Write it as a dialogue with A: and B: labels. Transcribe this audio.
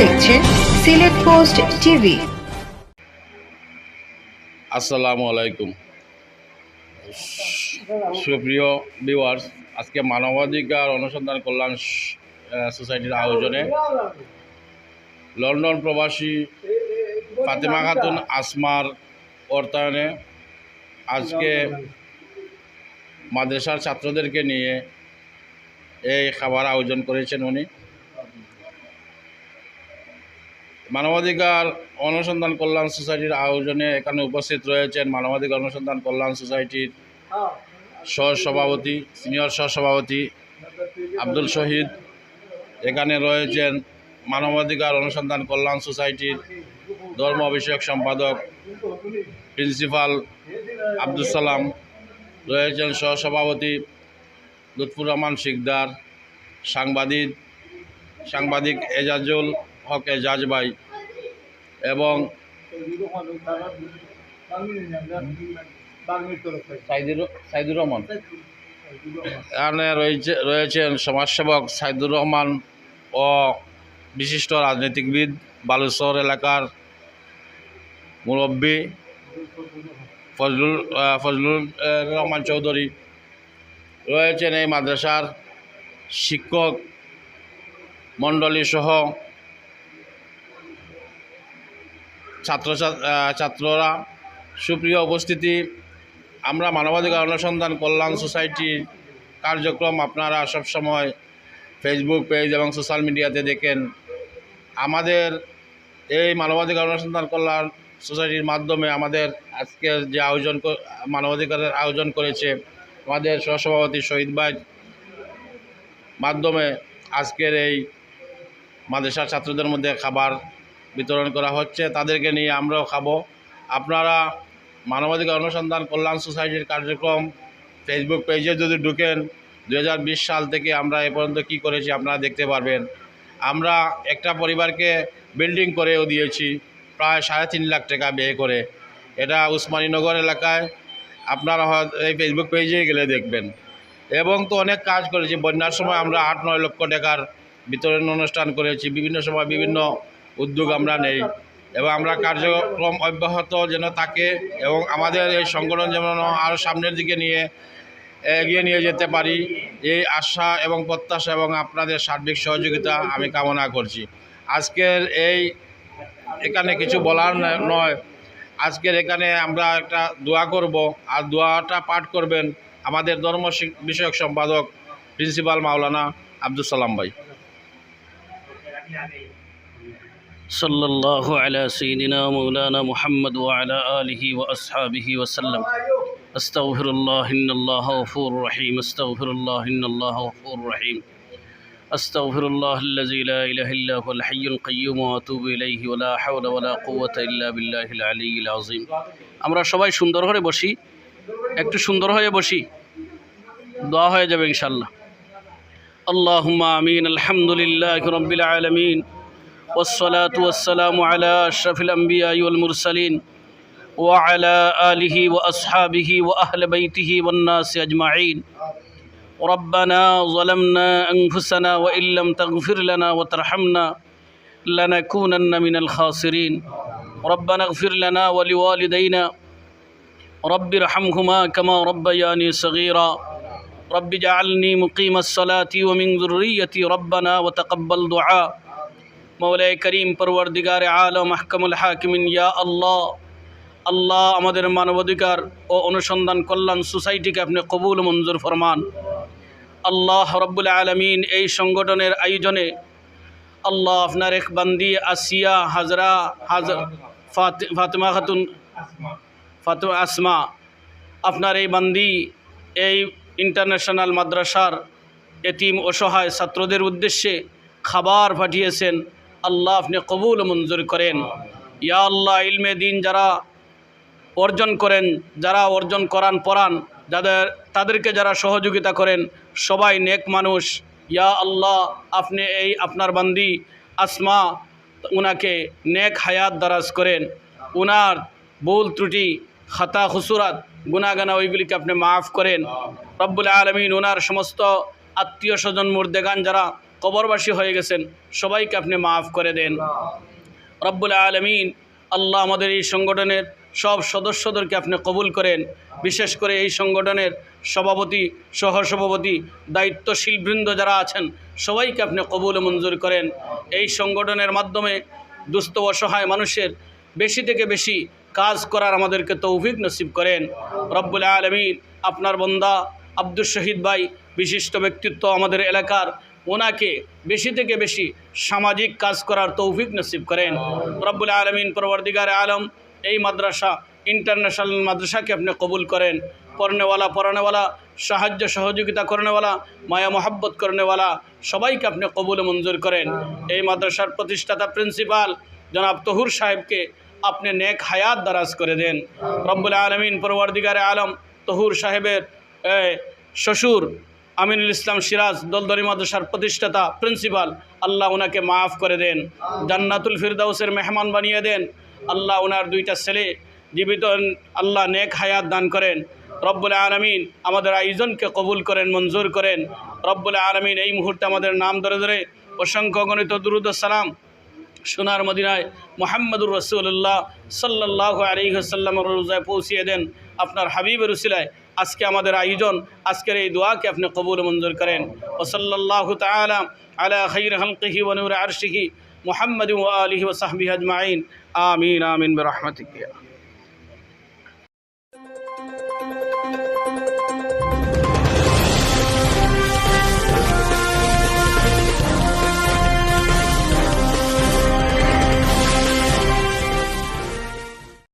A: দেখছেন Sylhet post TV.
B: আসসালামু আলাইকুম। সুপ্রিয় ভিউয়ার্স আজকে মানবাধিকার অনুসন্ধান কল্যাণ সোসাইটির আয়োজনে লন্ডন প্রবাসী ফাতেমা খাতুন আসমার অর্থায়নে আজকে মাদ্রাসার ছাত্রদেরকে নিয়ে এই খাবার আয়োজন করেছেন উনি। মানবাধিকার অনুসন্ধান কল্যাণ সোসাইটির আয়োজনে এখানে উপস্থিত রয়েছেন মানবাধিকার অনুসন্ধান কল্যাণ সোসাইটির সহসভাপতি, সিনিয়র সহসভাপতি আব্দুল শহীদ। এখানে রয়েছেন মানবাধিকার অনুসন্ধান কল্যাণ সোসাইটির ধর্ম বিষয়ক সম্পাদক প্রিন্সিপাল আব্দুল সালাম। রয়েছেন সহসভাপতি লুৎফুর রহমান শিকদার, সাংবাদিক সাংবাদিক এজাজুল হক এজাজ ভাই এবং সাইদুর রহমান। এখানে রয়েছে, রয়েছেন সমাজসেবক সাইদুর রহমান ও বিশিষ্ট রাজনীতিবিদ বালুচর এলাকার মুরব্বী ফজলুল ফজলুল রহমান চৌধুরী। রয়েছেন এই মাদ্রাসার শিক্ষক মণ্ডলী সহ ছাত্র ছাত্ররা সুপ্রিয় উপস্থিতি, আমরা মানবাধিকার অনুসন্ধান কল্যাণ সোসাইটির কার্যক্রম আপনারা সবসময় ফেসবুক পেজ এবং সোশ্যাল মিডিয়াতে দেখেন। আমাদের এই মানবাধিকার অনুসন্ধান কল্যাণ সোসাইটির মাধ্যমে আমাদের আজকের যে আয়োজন মানবাধিকারের আয়োজন করেছে আমাদের সহসভাপতি শহীদ ভাই মাধ্যমে আজকের এই মাদ্রাসার ছাত্রদের মধ্যে খাবার বিতরণ করা হচ্ছে, তাদেরকে নিয়ে আমরাও খাব। আপনারা মানবাধিকার অনুসন্ধান কল্যাণ সোসাইটির কার্যক্রম ফেসবুক পেজে যদি ঢুকেন দু হাজার বিশ সাল থেকে আমরা এ পর্যন্ত কী করেছি আপনারা দেখতে পারবেন। আমরা একটা পরিবারকে বিল্ডিং করেও দিয়েছি, প্রায় সাড়ে তিন লাখ টাকা ব্যয় করে। এটা উসমানীনগর এলাকায়, আপনারা এই ফেসবুক পেজে গেলে দেখবেন। এবং তো অনেক কাজ করেছি, বন্যার সময় আমরা আট নয় লক্ষ টাকার বিতরণ অনুষ্ঠান করেছি, বিভিন্ন সময় বিভিন্ন উদ্যোগ আমরা নেই। এবং আমরা কার্যক্রম অব্যাহত যেন থাকে এবং আমাদের এই সংগঠন যেমন আরও সামনের দিকে নিয়ে, এগিয়ে নিয়ে যেতে পারি। এই আশা এবং প্রত্যাশা এবং আপনাদের সার্বিক সহযোগিতা আমি কামনা করছি। আজকের এই, এখানে কিছু বলার নয়। আজকের এখানে আমরা একটা দোয়া করব। আর দোয়াটা পাঠ করবেন আমাদের ধর্ম বিষয়ক সম্পাদক প্রিন্সিপাল মাওলানা আব্দুল সালাম ভাই।
C: صلى الله على سيدنا مولانا محمد وعلى آله وأصحابه وسلم أستغفر الله إن الله غفور رحيم أستغفر الله إن الله غفور رحيم أستغفر الله الذي لا إله إلا هو الحي القيوم وأتوب إليه ولا حول ولا قوة إلا بالله العلي العظيم আমরা সবাই সুন্দর করে বসি একটু সুন্দর হয়ে বসি দোয়া হয়ে যাবে ইনশাল্লাহ اللهم آمين الحمد لله رب العالمين والصلاة والسلام على أشرف الأنبياء والمرسلين وعلى آله وأصحابه وأهل بيته والناس أجمعين. ربنا ظلمنا أنفسنا وإن لم تغفر لنا وترحمنا لنكونن من الخاسرين. ربنا اغفر لنا ولوالدينا. رب ارحمهما كما ربياني صغيرا. رب اجعلني مقيم الصلاة ومن ذريتي ربنا وتقبل دعاء. মৌলাই করিম পরবর্দিগার আলম মাহকামুল হাকিমিন, ইয়া আল্লাহ আল্লাহ আমাদের মানবাধিকার ও অনুসন্ধান কল্যাণ সোসাইটিকে আপনি কবুল মঞ্জুর ফরমান। আল্লাহ রব্বুল আলমিন এই সংগঠনের আয়োজনে আল্লাহ আপনার এক বান্দি আসিয়া, হাজরা হাজর ফাতে- ফাতেমা খাতুন, ফাতেমা আসমা, আপনার এই বান্দি, এই ইন্টারন্যাশনাল মাদ্রাসার এতিম অসহায় ছাত্রদের উদ্দেশ্যে খাবার পাঠিয়েছেন। আল্লাহ আপনি কবুল মঞ্জুর করেন। ইয়া আল্লাহ ইলমে দিন যারা অর্জন করেন যারা অর্জন করান পড়ান যাদের তাদেরকে যারা সহযোগিতা করেন সবাই নেক মানুষ। ইয়া আল্লাহ আপনি এই আপনার বান্দি আসমা উনাকে নেক হায়াত দারাজ করেন। উনার ভুল ত্রুটি খাতা খুসুরাত গুনাগানা ওইগুলিকে আপনি মাফ করেন। রব্বুল আলমিন ওনার সমস্ত আত্মীয় স্বজন মুর্দেগান যারা কবরবাসী হয়ে গেছেন, সবাইকে আপনি মাফ করে দেন। রব্বুল আলমিন আল্লাহ আমাদের এই সংগঠনের সব সদস্যদেরকে আপনি কবুল করেন। বিশেষ করে এই সংগঠনের সভাপতি, সহসভাপতি, দায়িত্বশীল বৃন্দ যারা আছেন, সবাইকে আপনি কবুল মঞ্জুর করেন। এই সংগঠনের মাধ্যমে দুস্থ অসহায় মানুষের বেশি থেকে বেশি কাজ করার আমাদেরকে তৌফিক নসিব করেন। রব্বুল আলমিন, আপনার বন্দা আব্দুল শহীদ ভাই, বিশিষ্ট ব্যক্তিত্ব আমাদের এলাকার ওনাকে বেশি থেকে বেশি সামাজিক কাজ করার তৌফিক নসিব করেন। রব্বুল আলমিন পরবর্দিগার আলম, এই মাদ্রাসা ইন্টারন্যাশনাল মাদ্রাসাকে আপনি কবুল করেন। পড়নেওয়ালা, পড়ানেওয়ালা, সাহায্য, সহযোগিতা করনেওয়ালা, মায়া, মহাব্বত করনেওয়ালা, সবাইকে আপনি কবুল মঞ্জুর করেন। এই মাদ্রাসার প্রতিষ্ঠাতা প্রিন্সিপাল জনাব তহুর সাহেবকে আপনি নেক হায়াত দারাজ করে দেন। রব্বুল আলমিন পরবর্দিগার আলম তহুর সাহেবের শ্বশুর আমিনুল ইসলাম সিরাজ, দলদরি মাদ্রাসার প্রতিষ্ঠাতা, প্রিন্সিপাল, আল্লাহ ওনাকে মাফ করে দেন। জান্নাতুল ফিরদাউসের মেহমান বানিয়ে দেন। আল্লাহ ওনার দুইটা ছেলে জীবিত, আল্লাহ নেক হায়াত দান করেন। রব্বুল আলমিন আমাদের আয়োজনকে কবুল করেন, মঞ্জুর করেন। রব্বুল আলমিন এই মুহূর্তে আমাদের নাম ধরে ধরে অসংখ্য গণিত দুরুদ সালাম সোনার মদিনায় মোহাম্মদুর রসুল্লাহ সাল্লাহ আলিহাসাল্লামর রোজায় পৌঁছিয়ে দেন। আপনার হাবিবের উসিলায় আজকে আমাদের আয়োজন, আজকের এই দোয়াকে আপনি কবুল মঞ্জুর করেন। ও সাল্লাহ তালা আলা খৈর হলকিহি ওনুর আরশিহি মোহাম্মদ আলহি ওসাহবি আজমাইন। আমিন আমিন রহমতিক